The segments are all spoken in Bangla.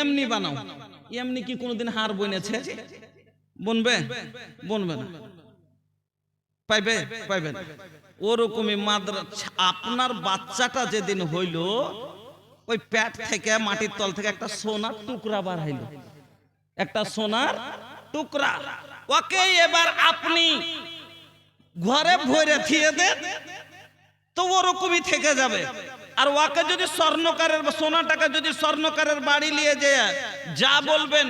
এমনি বানাও। এমনি কি কোনোদিন হার বনেছে বনবে? বনবে না। পাইবে? পাইবে না। ওরকমই মাদ্রা আপনার বাচ্চাটা যেদিন হইল, ওই প্যাট থেকে মাটির তল থেকে একটা সোনার টুকরা বার হইল। একটা সোনার টুকরা। ওকে, এবার আপনি ঘরে ভরে থিয়ে দেন, তো ওরকমই থেকে যাবে। আর ওকে যদি স্বর্ণকারের সোনা টাকা যদি স্বর্ণকারের বাড়ি নিয়ে যায়, যা বলবেন,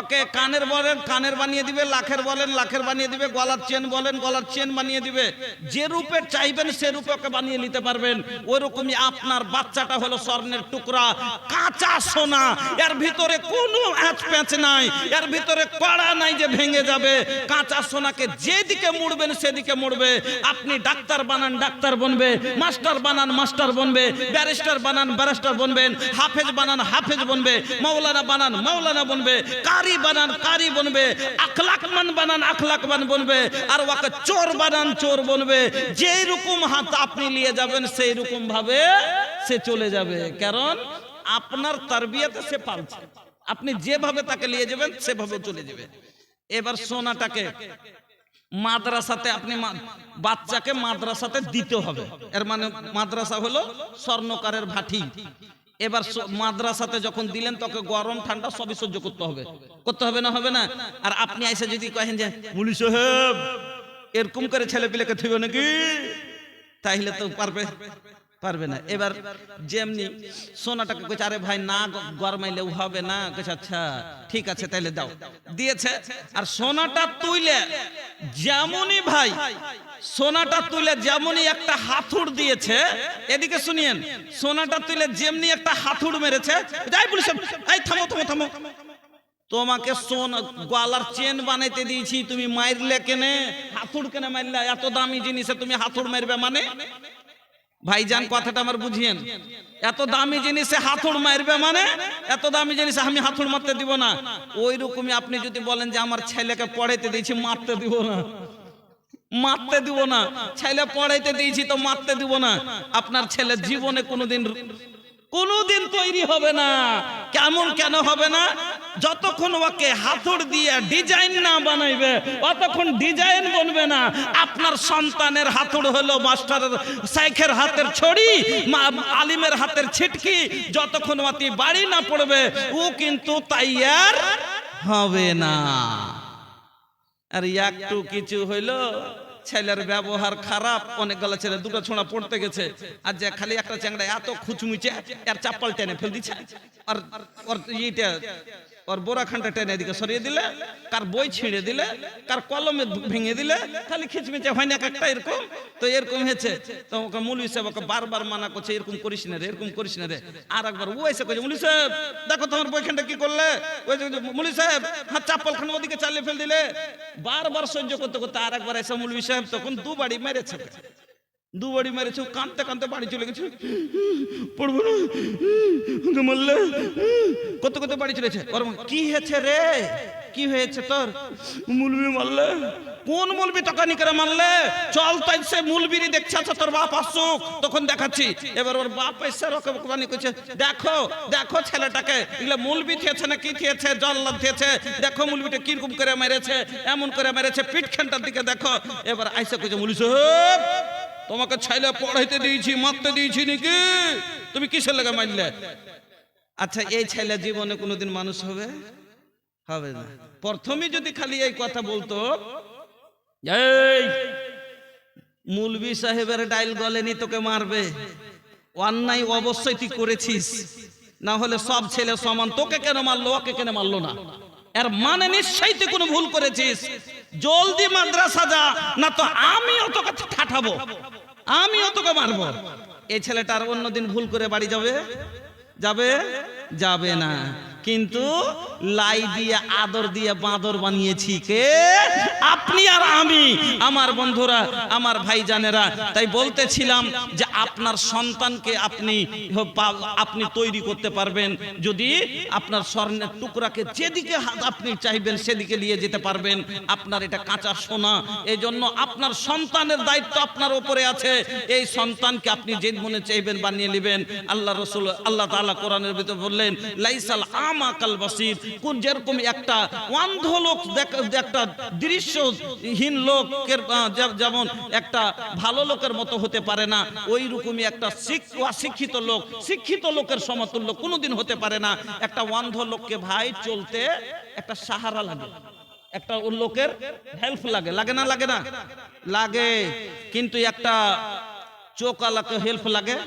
ওকে কানের বলেন, কানের বানিয়ে দিবে, লাখের বলেন, লাখের বানিয়ে দিবে, গলার চেন বলেন, গলার চেন বানিয়ে দিবে, যে রূপে চাইবেন সে রূপে ওকে বানিয়ে নিতে পারবেন। ওরকমই আপনার বাচ্চাটা হলো স্বর্ণের টুকরা, কাঁচা সোনা। এর ভিতরে কোনো আঁচ প্যাঁচ নাই, এর ভিতরে কড়া নাই যে ভেঙে যাবে। কাঁচা সোনাকে যেদিকে মুড়বেন সেদিকে মুড়বে। আপনি ডাক্তার বানান, ডাক্তার বনবে, মাস্টার বানান, মাস্টার বনবে। ব্যারিস্টার বানান, ব্যারিস্টার বনবেন। হাফেজ বানান, হাফেজ বনবে। মাওলানা বানান, মাওলানা বনবে। কারি বানান, কারি বনবে। আখলাকমান বানান, আখলাকমান বনবে। আর ওকে চোর বানান, চোর বনবে। যেই রকম হাত আপনি নিয়ে যাবেন, সেই রকম ভাবে সে চলে যাবে। কারণ আপনার তারবিয়াতে সে পালছে। আপনি যেভাবে তাকে নিয়ে যাবেন, সেভাবে চলে যাবে। এবার সোনাটাকে মাদ্রাসাতে আপনি বাচ্চাকে মাদ্রাসাতে দিতে হবে। এর মানে মাদ্রাসা হলো স্বর্ণকারের ভাটি। এবার মাদ্রাসাতে যখন দিলেন, তোকে গরম ঠান্ডা সবই সহ্য করতে হবে। করতে হবে না হবে না? আর আপনি এসে যদি কহেন যে মুলি সাহেব, এরকম করে ছেলে পিলেকে নাকি? তাইলে তো পারবে। পারবে না। এবার যেমনি সোনাটাকে কইছে আরে ভাই না গরমাইলেও হবে না। কইছে আচ্ছা ঠিক আছে তাইলে দাও। দিয়েছে আর সোনাটা তুইলে যেমনই ভাই সোনাটা তুলে যেমনই একটা হাতুড় দিয়েছে এদিকে শুনিয়েন সোনাটা তুলে যেমনি একটা হাতুড় মেরেছে যাই পুলিশ এই থামো থামো থামো। তোমাকে সোন গলার চেন বানাইতে দিয়েছি তুমি মারলে কেনে? হাতুড় কেনে মারলে এত দামি জিনিসে তুমি হাতুড় মারবে মানে? ভাইজান কথাটা আমার বুঝিয়েন। এত দামি জিনিসে হাতুড় মারবে মানে? এত দামি জিনিসে আমি হাতুড় মারতে দিব না। ওই রকমই আপনি যদি বলেন যে আমার ছেলেকে পড়াইতে দিয়েছি মারতে দিব না। মারতে দিব না। ছেলে পড়াইতে দিয়েছি তো মারতে দিব না। আপনার ছেলে জীবনে কোনোদিন কোনোদিন তৈরি হবে না। কেমন কেন হবে না? যতক্ষণ ওকে হাতুড় দিয়ে ডিজাইন না বানাইবে, অতক্ষণ ডিজাইন বনবে না, আপনার সন্তানের হাতুড় হলো মাস্টারের সাইখের হাতের ছড়ি আলিমের হাতের ছিটকি, যতক্ষণ অতি বাড়ি না পড়বে, ও কিন্তু তাইয়ার হবে না। আর একটু কিছু হইল, ছেলের ব্যবহার খারাপ অনেকগুলো ছেলে দুটো ছোঁড়া পড়তে গেছে, আর যে খালি একটা চ্যাংড়া এত খুচমুচে আর চাপ্পল টেনে ফেল দিচ্ছে, আর ওর ইটা ওর বোরাখানটা টেনে এদিকে সরিয়ে দিলে কার বই ছিঁড়ে দিলে কার কলমে ভেঙে দিলে খালি খিচমিচে হয় না এক একটা এরকম তো এরকম হয়েছে তো ওকে মুলি সাহেব ওকে বারবার মানা করছে এরকম করিস না রে এরকম করিস না রে আর একবার ও এসে কইছে মুলি সাহেব দেখো তোমার বইখানটা কি করলে ওই মুলি সাহেব হাত চাপ্পল খান ওদিকে চালিয়ে ফেল দিলে বারবার সহ্য করতে করতে আর একবার এসে মুলবি সাহেব তখন দু বাড়ি মেরেছে দু বাড়ি মেরেছে কাঁদতে কাঁদতে বাড়ি চলে গেছে। পড়ব না। কত কত বাড়ি চলেছে? কি হয়েছে রে? কি হয়েছে তোর? মুলবি মারলে। কোন মুলবি তকানি করে মারলে? চল তাই সে মুলবিরি দেখছে আচ্ছা তোর বাপ আসুক। তখন দেখাচ্ছি। এবার ওর বাপ এসে রকম করছে। দেখো দেখো ছেলেটাকে। এগুলো মুলবি থিয়েছে না কি থিয়েছে জল্লাদ থিয়েছে দেখো মুলবিটা কীরকম করে মেরেছে, এমন করে মেরেছে। পিঠখানটার দিকে দেখো। এবার আইসা কইছে মুলি সাহেব তোমাকে ছেলে পড়াইতে দিয়েছি, মারতে দিয়েছি নাকি? তুমি কিসের লেগে মারলে? আচ্ছা এই ছেলে জীবনে কোনোদিন মানুষ হবে? হবে না। প্রথমে যদি খালি এই কথা বলতো, এই মুলবি সাহেবের ডাইল গলেনি, তোকে মারবে। অন্যায় অবশ্যই তুই করেছিস। না হলে সব ছেলে সমান, তোকে কেন মারলো, ওকে কেন মারলো না? এর মানে নিশ্চয়ই তুই কোনো ভুল করেছিস। জলদি মাদ্রাসা যা, না তো আমিও তোকে ঠাঠাবো। আমিও তোকে মারবো। এই ছেলেটা আর অন্যদিন ভুল করে বাড়ি যাবে? যাবে? যাবে না। কিন্তু লাই দিয়ে, আদর দিয়ে, বাঁদর বানিয়েছি। কে? আপনি আর আমি। আমার বন্ধুরা, আমার ভাইজানেরা। তাই বলতেছিলাম যে আপনার সন্তানকে আপনি আপনি তৈরি করতে পারবেন। যদি আপনার স্বর্ণের টুকরাকে যেদিকে আপনি চাইবেন সেদিকে নিয়ে যেতে পারবেন। আপনার এটা কাঁচা সোনা। এই জন্য আপনার সন্তানের দায়িত্ব আপনার ওপরে আছে। এই সন্তানকে আপনি যে মনে চাইবেন বানিয়ে নেবেন। আল্লাহ রসুল, আল্লাহ তাআলা কোরআনের ভিতরে বললেন, লাইসাল আমা কাল বাসির। কোন যেরকম একটা অন্ধ লোক একটা দৃশ্যহীন লোকের যেমন একটা ভালো লোকের মতো হতে পারে না, ওই রকমই একটা শিক- অশিক্ষিত লোক। শিক্ষিত লোকের সমতুল্য কোনোদিন হতে পারে না। একটা অন্ধ লোককে ভাই চলতে একটা সাহারা লাগে। একটা লোকের হেল্প লাগে। লাগে না লাগে না? লাগে। কিন্তু একটা চোকালাকে হেল্প লাগে?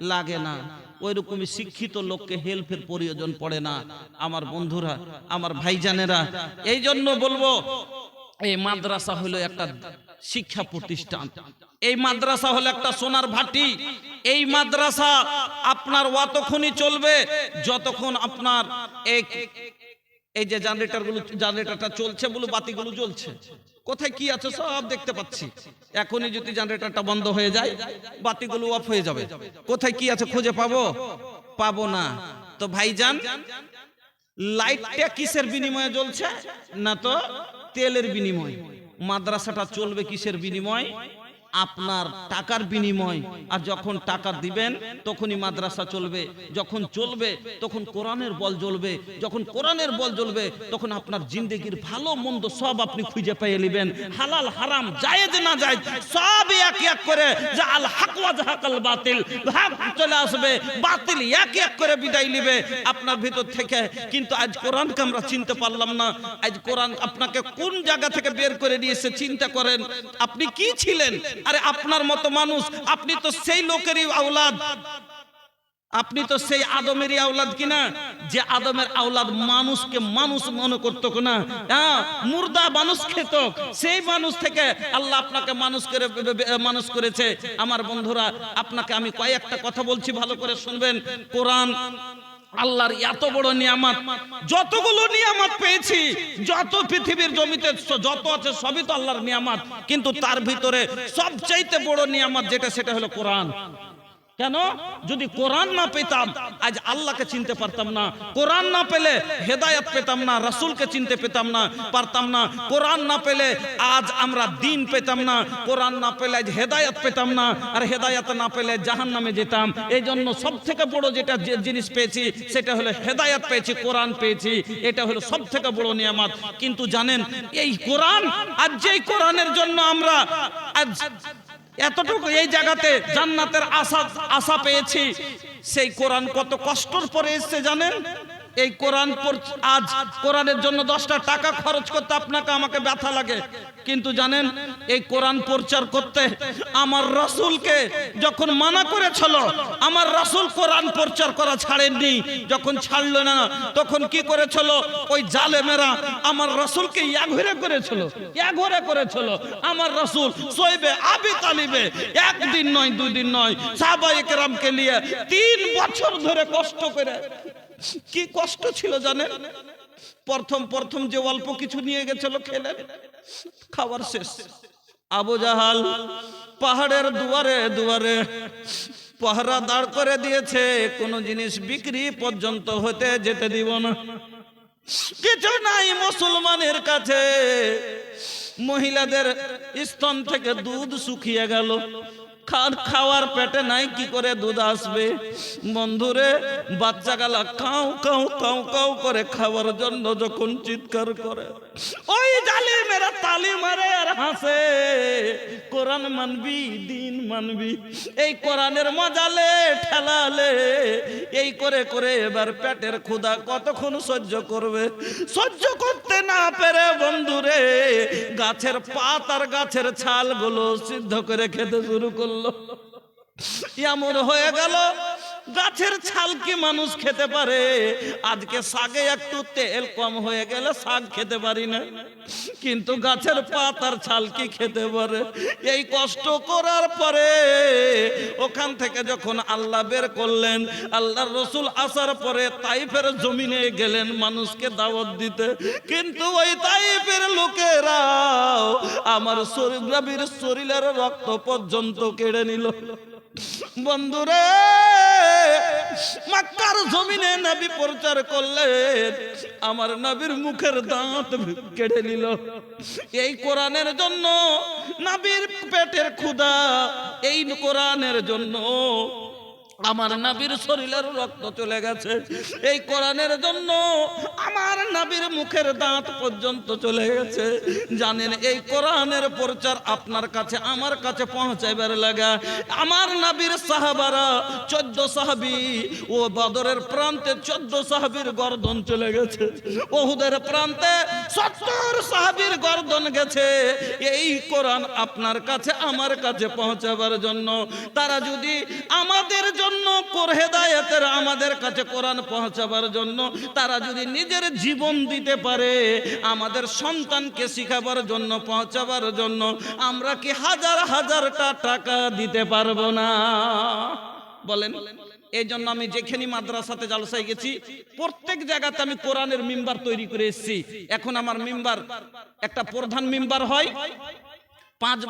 লাগে না। ওই রকমই শিক্ষিত লোককে হেল্পের প্রয়োজন পড়ে না। আমার বন্ধুরা, আমার ভাইজানেরা এই জন্য বলব, এই মাদ্রাসা হলো একটা শিক্ষা প্রতিষ্ঠান। এই মাদ্রাসা হলো একটা সোনার ভাটি। এই মাদ্রাসা আপনার অতক্ষণই চলবে যতক্ষণ আপনার এক এই যে জেনারেটরগুলো জেনারেটরটা চলছে বলে বাতিগুলো জ্বলছে। কোথায় কি আছে সব দেখতে পাচ্ছি। এখনই যদি জেনারেটরটা বন্ধ হয়ে যায় বাতিগুলো অফ হয়ে যাবে। কোথায় কি আছে খুঁজে পাবো? পাবো না। তো ভাইজান লাইটটা কিসের বিনিময়ে জ্বলছে? না তো তেলের বিনিময়। মাদ্রাসাটা চলবে কিসের বিনিময়? আপনার টাকার বিনিময়। আর যখন টাকা দিবেন, তখনই মাদ্রাসা চলবে। যখন চলবে, তখন কোরআনের বল জ্বলবে। যখন কোরআনের বল জ্বলবে, তখন আপনার জিন্দগির ভালো মন্দ সব আপনি খুঁজে পেয়ে নেবেন। হালাল, হারাম, জায়েজ না জায়েজ সব এক এক করে। যে আল হক ওয়া জাহাকাল বাতিল ভাগ চলে আসবে, বাতিল এক এক করে বিদায় নেবে আপনার ভিতর থেকে। কিন্তু আজ কোরআনকে আমরা চিনতে পারলাম না। আজ কোরআন আপনাকে কোন জায়গা থেকে বের করে নিয়েছে চিন্তা করেন, আপনি কি ছিলেন? আরে আপনার মতো মানুষ, আপনি তো সেই লোকেরই আওলাদ। আপনি তো সেই আদমেরই আওলাদ কিনা? যে আদমের আওলাদ মানুষকে মানুষ মনে করতো না হ্যাঁ মুর্দা মানুষ খেত। সেই মানুষ থেকে আল্লাহ আপনাকে মানুষ করে, মানুষ করেছে। আমার বন্ধুরা, আপনাকে আমি কয়েকটা কথা বলছি, ভালো করে শুনবেন। কোরআন আল্লাহর এত বড় নিয়ামত, যতগুলো নিয়ামত পেয়েছি, যত পৃথিবীর জমিতে যত আছে সবই তো আল্লাহর নিয়ামত, কিন্তু তার ভিতরে সবচাইতে বড় নিয়ামত যেটা, সেটা হলো কোরআন। কেন? যদি কোরআন না পেতাম, আজ আল্লাহকে চিনতে পারতাম না। কোরআন না পেলে হেদায়ত পেতাম না, রাসূলকে চিনতে পেতাম না, পারতাম না। কোরআন না পেলে আজ আমরা দিন পেতাম না। কোরআন না পেলে আজ হেদায়ত পেতাম না। আর হেদায়াত না পেলে জাহান্নামে যেতাম। এই জন্য সব থেকে বড় যেটা জিনিস পেয়েছি, সেটা হলো হেদায়ত পেয়েছি, কোরআন পেয়েছি। এটা হলো সব থেকে বড় নিয়ামত। কিন্তু জানেন, এই কোরআন, আজ যেই কোরআনের জন্য আমরা আজ এতটুকু এই জায়গাতে জান্নাতের আশা আশা পেয়েছি। সেই কোরআন কত কষ্টর পরে এসছে জানেন? এই কোরআন আজ কোরআনের জন্য দশটা টাকা খরচ করতে আপনাকে আমাকে ব্যথা লাগে। কিন্তু জানেন, এই কোরআন প্রচার করতে আমার রসুলকে যখন মানা করেছিল, আমার রসুল কোরআন প্রচার করা ছাড়েননি। যখন ছাড়লো না, তখন কি করেছিল? ওই জালেমেরা আমার রসুলকে ইয়াঘরে করেছিল ইয়াঘরে করেছিল। আমার রসুল সইবে আবি তালিবে, একদিন নয় দুই দিন নয় সাহাবাই কেরামকে নিয়ে তিন বছর ধরে কষ্ট করে কি কষ্ট ছিল জানেন? প্রথম প্রথম যে অল্প কিছু নিয়ে গেছিল খেলেন খাবার শেষ। আবু জাহাল পাহাড়ের দুয়ারে দুয়ারে পাহারা দাঁড় করে দিয়েছে, কোনো জিনিস বিক্রি পর্যন্ত হতে যেতে দিব না। কিছু নাই মুসলমানের কাছে। মহিলাদের স্তন থেকে দুধ শুকিয়ে গেল। খার খাওয়ার পেটে নাই, কি করে দুধ আসবে? বন্ধুরে বাচ্চা গালা কাউ কাউ কাউ কাউ করে খাওয়ার জন্য যখন চিৎকার করে, ওই জালিমেরা তালি মারে আর হাসে। কোরআন মানবি, দিন মানবি, এই কোরআনের মজালে, ঠেলালে, এই করে করে এবার পেটের ক্ষুধা কতক্ষণ সহ্য করবে? সহ্য করতে না পেরে বন্ধুরে, গাছের পাত আর গাছের ছালগুলো সিদ্ধ করে খেতে শুরু করল। এমন হয়ে গেল। গাছের ছাল কি মানুষ খেতে পারে? আজকে শাকে একটু তেল কম হয়ে গেলে শাক খেতে পারি না। কিন্তু গাছের পাতার ছাল কি খেতে পারে? এই কষ্ট করার পরে ওখান থেকে যখন আল্লাহ বের করলেন, আল্লাহর রসুল আসার পরে তাইফের জমিনে গেলেন মানুষকে দাওয়াত দিতে। কিন্তু ওই তাইফের লোকেরাও আমার শরীর শরীরের রক্ত পর্যন্ত কেড়ে নিল। বন্ধুরে! মাক্কার জমিনে নাবি প্রচার করলে আমার নাবির মুখের দাঁত কেটে নিল। এই কোরআনের জন্য, নাবির পেটের ক্ষুধা, এই কোরআনের জন্য আমার নাবির শরীরের রক্ত চলে গেছে। এই কোরআনের জন্য আমার নাবির মুখের দাঁত পর্যন্ত চলে গেছে। জানেন, এই কোরআনের প্রচার আপনার কাছে, আমার কাছে পৌঁছাইবার লাগা। আমার নাবির সাহাবারা, চোদ্দ সাহাবি, ও বদরের প্রান্তে চোদ্দ সাহাবির গর্দন চলে গেছে। ওহুদের প্রান্তে সত্তর সাহাবির গর্দন গেছে। এই কোরআন আপনার কাছে, আমার কাছে পৌঁছাবার জন্য। তারা যদি আমাদের জন্য কোরহেদায়তের আমাদের কাছে কোরআন পৌঁছাবার জন্য। তারা যদি নিজের জীবন দিতে পারে, আমাদের সন্তানকে শিখাবার জন্য, পৌঁছাবার জন্য, আমরা কি হাজার হাজারটা টাকা দিতে পারব না? বলেন এই জন্য আমি যেখানে মাদ্রাসাতে জালসায় গেছি, প্রত্যেক জায়গাতে আমি কোরআনের মিম্বার তৈরি করে এসেছি। এখন আমার মিম্বার, একটা প্রধান মিম্বার হয় পাঁচ,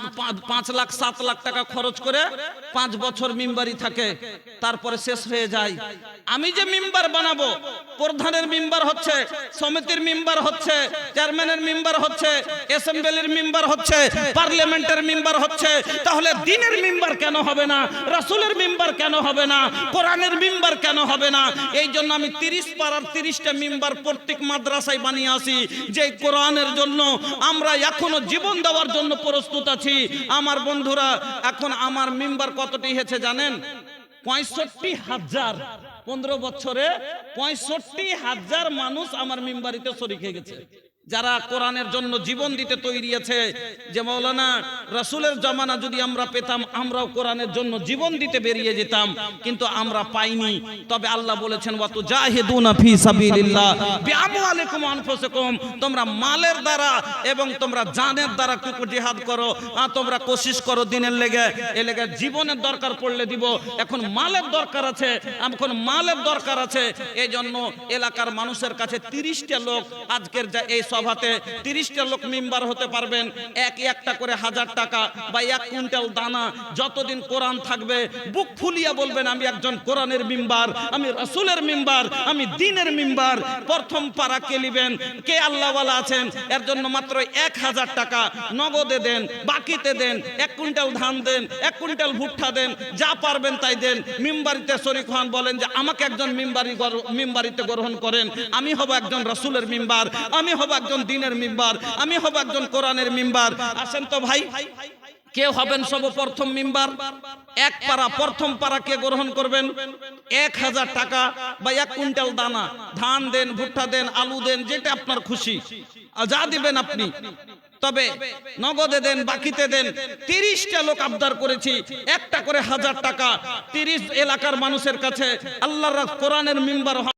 পাঁচ- লাখ, সাত লাখ টাকা খরচ করে পাঁচ বছর মিম্বারি থাকে। তারপরে শেষ হয়ে যায়। আমি যে মিম্বার বানাবো, প্রধানের মিম্বার হচ্ছে, সমিতির মিম্বার হচ্ছে, চেয়ারম্যানের মিম্বার হচ্ছে, অ্যাসেম্বলির মিম্বার হচ্ছে, পার্লামেন্টের মিম্বার হচ্ছে, তাহলে দিনের মিম্বার কেন হবে না? রাসূলের মিম্বার কেন হবে না? কোরআনের মিম্বার কেন হবে না? এই জন্য আমি তিরিশ পাড়ার তিরিশটা মিম্বার প্রত্যেক মাদ্রাসায় বানিয়ে আসি যে কোরআনের জন্য আমরা এখনও জীবন দেওয়ার জন্য প্রস্তুত আছি। আমার বন্ধুরা, এখন আমার মেম্বার কতটি হয়েছে জানেন? পঁয়ষট্টি হাজার। পনেরো বছরে পঁয়ষট্টি হাজার মানুষ আমার মেম্বারিতে শরিক হয়ে গেছে। যারা কোরআনের জন্য জীবন দিতে তৈরি আছে, যে মৌলানা রাসূলের জামানা যদি আমরা পেতাম, আমরাও কোরআনের জন্য জীবন দিতে বেরিয়ে যেতাম, কিন্তু আমরা পাইনি। তবে আল্লাহ বলেছেন ফি সাবিলিল্লাহ, বিআমওয়ালিকুম তোমরা মালের দ্বারা এবং তোমরা জানের দ্বারা কুকু জিহাদ করো? তোমরা কোশিশ করো দিনের লেগে। এ লেগে জীবনের দরকার পড়লে দিব। এখন মালের দরকার আছে, এখন মালের দরকার আছে। এই জন্য এলাকার মানুষের কাছে তিরিশটা লোক আজকের যা এই সভাতে তিরিশটা লোক মেম্বার হতে পারবেন। এক একটা করে হাজার টাকা বা এক কুইন্টাল দানা, যতদিন কোরআন থাকবে, বুক ফুলিয়া বলবেন, আমি একজন কোরআনের মেম্বার, আমি রসুলের মিম্বার, আমি দিনের মেম্বার। প্রথম পারা কে নিবেন? কে আল্লাহওয়ালা আছেন? এর জন্য মাত্র এক হাজার টাকা নগদে দেন, বাকিতে দেন, এক কুইন্টাল ধান দেন, এক কুইন্টাল ভুট্টা দেন, যা পারবেন তাই দেন। মিম্বারিতে শরীফ খান বলেন যে, আমাকে একজন মিম্বারি মিম্বারিতে গ্রহণ করেন। আমি হব একজন রসুলের মিম্বার, আমি হব একজন দিনের মিম্বার, আমি হব একজন কোরআনের মিম্বার। আসেন তো ভাই, কে হবেন সর্বপ্রথম মিম্বার? এক পারা, প্রথম পারা কে গ্রহণ করবেন? এক হাজার টাকা বা এক কুইন্টাল দানা, ধান দেন, ভুট্টা দেন, আলু দেন, যেটা আপনার খুশি। যা দিবেন আপনি। তবে নগদে দেন, বাকিতে দেন, তিরিশটা লোক আবদার করেছি, একটা করে হাজার টাকা। তিরিশ এলাকার মানুষের কাছে আল্লাহর কোরআনের মিম্বার